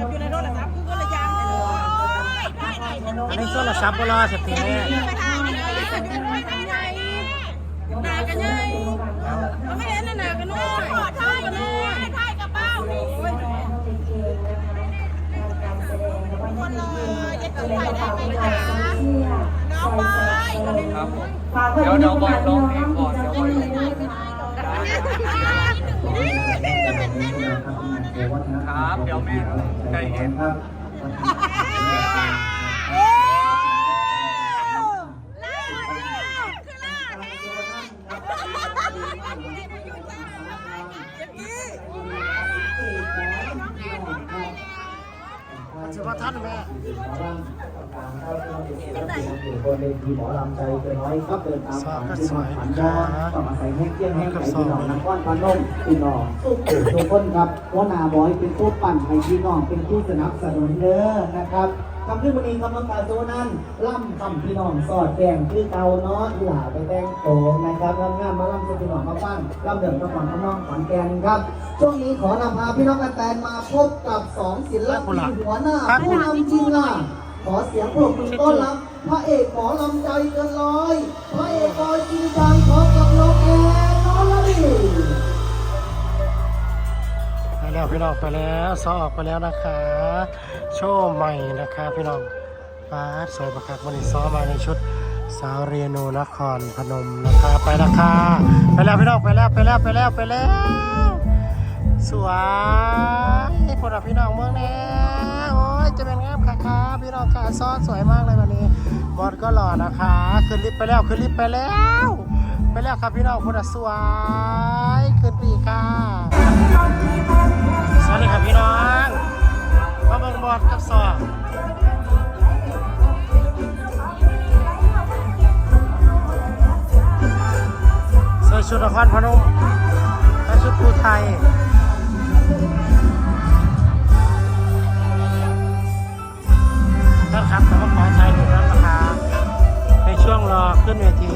กับอยู่ในโทรศัพท์กูก็เลยยางไปเลยได้ได้ฉันอันนี้โทรศัพท์บ่รอสติแม่ไปถ่ายนี่เลยอยู่ไม่ได้ไหนหนากันยัยเขาไม่เห็นหนากันน้อยถ่ายกันน้อยถ่ายกับเป้าโอ้ยคนเลยจะตื่นถ่ายได้ไหมคะน้องบอยครับเดี๋ยวเดี๋ยวบอยร้องเพลงก่อนเดี๋ยวบอย ครับ เดี๋ยวแม่ใจเย็น สิว่าท่านแม่บนเวทีหมอลำใจเกินร้อยครับเดินตามฝันที่มันฝันได้ต้องอาศัยแห้งเกี้ยงแห้งไก่พี่น้องนครพนมพี่น้องสู้เกิดทุกคนครับหัวหน้าบอยเป็นผู้ปั่นให้พี่น้องเป็นผู้สนับสนุนเด้อนะครับ คำพื้นมณีคำน้ำตาโซนั้นล่ำคำพี่น้องสอดแกงคือเตาเนาะหล่าไปแต่งโตนะครับล่ำงามมาล่ำพี่น้องมาฟังล่ำเดือดมาฟังพี่น้องขอนแกนครับ ช่วงนี้ขอนำพาพี่น้องกันแตนมาพบกับสองศิลปินหัวหน้าผู้นำจริงอะขอเสียงปรบมือต้อนรับ พระเอกหมอลำใจเกินร้อยพระเอก แล้วพี่น้องไปแล้วซอออกไปแล้วนะคะ โชว์ใหม่นะคะพี่น้องฟ้าสวยประคักวันนี้ซ้อมาในชุดสาวเรียนูนครพนมนะคะไปราคาไปแล้วพี่น้องไปแล้วไปแล้วไปแล้วไปแล้ว สวยพวกเราพี่น้องเมืองแน่โอ้ยจะเป็นงามค่ะค่ะพี่น้องค่ะซ้อสวยมากเลยวันนี้บอสก็หล่อนะคะขึ้นลิฟต์ไปแล้วขึ้นลิฟต์ไปแล้วไปแล้วครับพี่น้องพวกเราสวยขึ้นปีค่ะ ชุดนครพนมและชุดภูไทยท่านครับแต่ว่าขอถ่ายรูปแล้วนะคะในช่วงรอขึ้นเวที